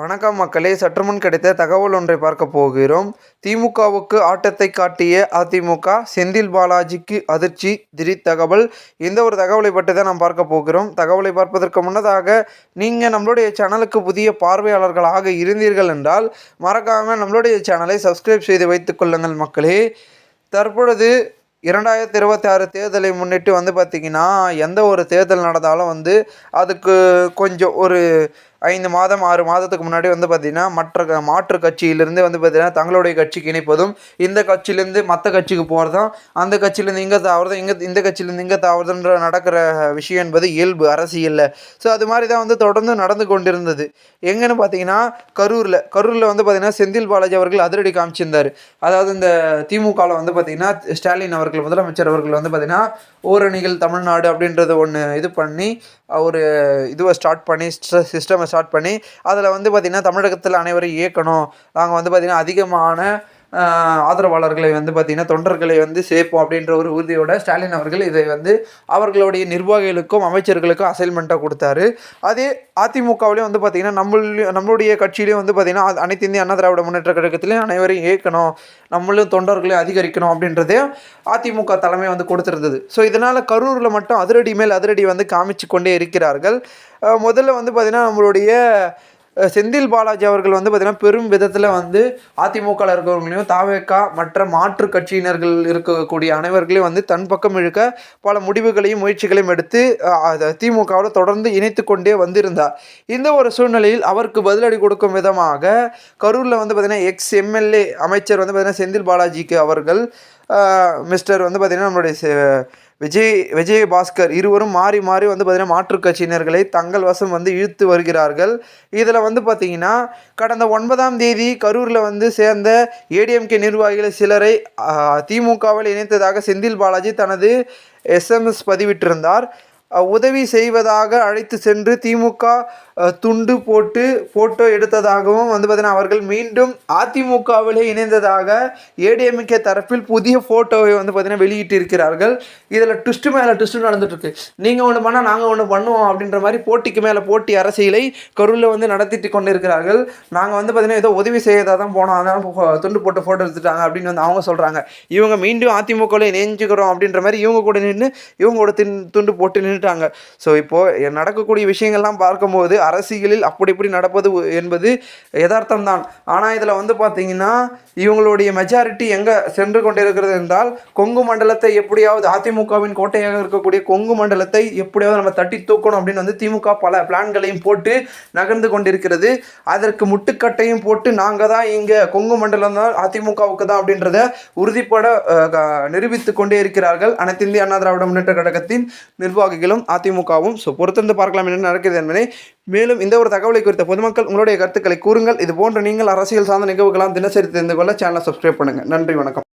வணக்கம் மக்களே சற்றுமுன் கிடைத்த தகவல் ஒன்றை பார்க்க போகிறோம். திமுகவுக்கு ஆட்டத்தை காட்டிய அதிமுக செந்தில் பாலாஜிக்கு அதிர்ச்சி திடீர் தகவல். இந்த ஒரு தகவலை பற்றி தான் நாம் பார்க்க போகிறோம். தகவலை பார்ப்பதற்கு முன்னதாக நீங்கள் நம்மளுடைய சேனலுக்கு புதிய பார்வையாளர்களாக இருந்தீர்கள் என்றால் மறக்காமல் நம்மளுடைய சேனலை சப்ஸ்கிரைப் செய்து வைத்துக் கொள்ளுங்கள் மக்களே. தற்பொழுது இரண்டாயிரத்தி இருபத்தி ஆறு தேர்தலை முன்னிட்டு வந்து பார்த்திங்கன்னா எந்த ஒரு தேர்தல் நடந்தாலும் வந்து அதுக்கு கொஞ்சம் ஒரு ஐந்து மாதம் ஆறு மாதத்துக்கு முன்னாடி வந்து பார்த்திங்கன்னா மற்ற மாற்று கட்சியிலிருந்து வந்து பார்த்திங்கன்னா தங்களுடைய கட்சிக்கு இணைப்பதும் இந்த கட்சியிலேருந்து மற்ற கட்சிக்கு போகிறதும் அந்த கட்சியிலேருந்து இங்கே தாவறதும் இங்கே இந்த கட்சியிலேருந்து இங்கே தாவறதுன்ற நடக்கிற விஷயம் என்பது இயல்பு அரசியலில். ஸோ அது மாதிரி தான் வந்து தொடர்ந்து நடந்து கொண்டிருந்தது. எங்கன்னு பார்த்தீங்கன்னா கரூரில் கரூரில் வந்து பார்த்திங்கன்னா செந்தில் பாலாஜி அவர்கள் அதிரடி காமிச்சிருந்தார். அதாவது இந்த திமுகவில் வந்து பார்த்திங்கன்னா ஸ்டாலின் அவர்கள் முதலமைச்சர் அவர்கள் வந்து பார்த்திங்கன்னா ஓரணிகள் தமிழ்நாடு அப்படின்றத ஒன்று இது பண்ணி ஒரு இதுவை ஸ்டார்ட் பண்ணி சிஸ்டமை ஸ்டார்ட் பண்ணி அதில் வந்து பார்த்திங்கன்னா தமிழகத்தில் அனைவரும் இயக்கணும். நாங்கள் வந்து பார்த்திங்கன்னா அதிகமான ஆதரவாளர்களை வந்து பார்த்திங்கன்னா தொண்டர்களை வந்து சேர்ப்போம் அப்படின்ற ஒரு உறுதியோட ஸ்டாலின் அவர்கள் இதை வந்து அவர்களுடைய நிர்வாகிகளுக்கும் அமைச்சர்களுக்கும் அசைன்மெண்ட்டாக கொடுத்தாரு. அதே அதிமுகவிலையும் வந்து பார்த்திங்கன்னா நம்ம நம்மளுடைய கட்சியிலையும் வந்து பார்த்திங்கன்னா அனைத்து இந்திய அண்ணா திராவிட முன்னேற்ற கழகத்திலையும் அனைவரையும் ஏற்கணும். நம்மளும் தொண்டர்களையும் அதிகரிக்கணும் அப்படின்றதையும் அதிமுக தலைமை வந்து கொடுத்துருந்தது. ஸோ இதனால் கரூரில் மட்டும் அதிரடி மேல் அதிரடி வந்து காமிச்சு கொண்டே இருக்கிறார்கள். முதல்ல வந்து பார்த்திங்கன்னா நம்மளுடைய செந்தில் பாலாஜி அவர்கள் வந்து பார்த்திங்கன்னா பெரும் விதத்தில் வந்து அதிமுகவில் இருக்கிறவங்களையும் தாவேக்கா மற்ற மாற்று கட்சியினர்கள் இருக்கக்கூடிய அனைவர்களையும் வந்து தன் பக்கம் இழுக்க பல முடிவுகளையும் முயற்சிகளையும் எடுத்து திமுகவில் தொடர்ந்து இணைத்து கொண்டே வந்திருந்தார். இந்த ஒரு சூழ்நிலையில் அவருக்கு பதிலடி கொடுக்கும் விதமாக கரூரில் வந்து பார்த்திங்கன்னா எக்ஸ் எம்எல்ஏ அமைச்சர் வந்து பார்த்திங்கன்னா செந்தில் பாலாஜிக்கு அவர்கள் மிஸ்டர் வந்து பார்த்திங்கன்னா நம்மளுடைய விஜய் விஜய் பாஸ்கர் இருவரும் மாறி மாறி வந்து பார்த்திங்கன்னா மாற்றுக் கட்சியினர்களை தங்கள் வசம் வந்து இழுத்து வருகிறார்கள். இதில் வந்து பார்த்திங்கன்னா கடந்த ஒன்பதாம் தேதி கரூரில் வந்து சேர்ந்த ஏடிஎம்கே நிர்வாகிகள் சிலரை திமுகவில் இணைத்ததாக செந்தில் பாலாஜி தனது எஸ்எம்எஸ் பதிவிட்டிருந்தார். உதவி செய்வதாக அழைத்து சென்று திமுக துண்டு போட்டு ஃபோட்டோ எடுத்ததாகவும் வந்து பார்த்தீங்கன்னா அவர்கள் மீண்டும் அதிமுகவிலே இணைந்ததாக ஏடிஎம்கே தரப்பில் புதிய ஃபோட்டோவை வந்து பார்த்தீங்கன்னா வெளியிட்டிருக்கிறார்கள். இதில் ட்விஸ்ட்டு மேலே ட்விஸ்ட்டு நடந்துட்டுருக்கு. நீங்கள் ஒன்று பண்ணால் நாங்கள் ஒன்று பண்ணுவோம் அப்படின்ற மாதிரி போட்டிக்கு மேலே போட்டி அரசியலை கரூரில் வந்து நடத்திட்டு கொண்டு இருக்கிறார்கள் நாங்கள் வந்து பார்த்தீங்கன்னா ஏதோ உதவி செய்யதாக தான் போனோம். அதனால் ஃபோ- துண்டு போட்டு ஃபோட்டோ எடுத்துட்டாங்க அப்படின்னு வந்து அவங்க சொல்கிறாங்க இவங்க மீண்டும் அதிமுகவில் இணைஞ்சுக்கிறோம் அப்படின்ற மாதிரி இவங்க கூட நின்று இவங்க கூட தின் துண்டு போட்டு நின்று நின்றுட்டாங்க ஸோ இப்போது நடக்கக்கூடிய விஷயங்கள்லாம் பார்க்கும்போது அரசியலில் அப்படி இப்படி நடப்பது என்பது யதார்த்தம் தான் ஆனால் இதில் வந்து பார்த்தீங்கன்னா இவங்களுடைய மெஜாரிட்டி எங்கே சென்று கொண்டிருக்கிறது என்றால் கொங்கு மண்டலத்தை எப்படியாவது அதிமுகவின் கோட்டையாக இருக்கக்கூடிய கொங்கு மண்டலத்தை எப்படியாவது நம்ம தட்டி தூக்கணும் அப்படின்னு வந்து திமுக பல பிளான்களையும் போட்டு நகர்ந்து கொண்டிருக்கிறது. அதற்கு முட்டுக்கட்டையும் போட்டு நாங்கள் தான் இங்கே கொங்கு மண்டலம் தான் அதிமுகவுக்கு தான் அப்படின்றத உறுதிப்பட நிரூபித்து கொண்டே இருக்கிறார்கள் அனைத்து இந்திய அண்ணா திராவிட முன்னேற்ற கழகத்தின் நிர்வாகிகள். நிர்வாகிகளும் அதிமுகவும் ஸோ பொறுத்திருந்து பார்க்கலாம் என்ன நடக்கிறது என்பதை. மேலும் இந்த ஒரு தகவலை குறித்த பொதுமக்கள் உங்களுடைய கருத்துக்களை கூறுங்கள். இது போன்ற நீங்கள் அரசியல் சார்ந்த நிகழ்வுகளாம் தினசரி தெரிந்து கொள்ள சேனலை சப்ஸ்கிரைப் பண்ணுங்கள் நன்றி வணக்கம்.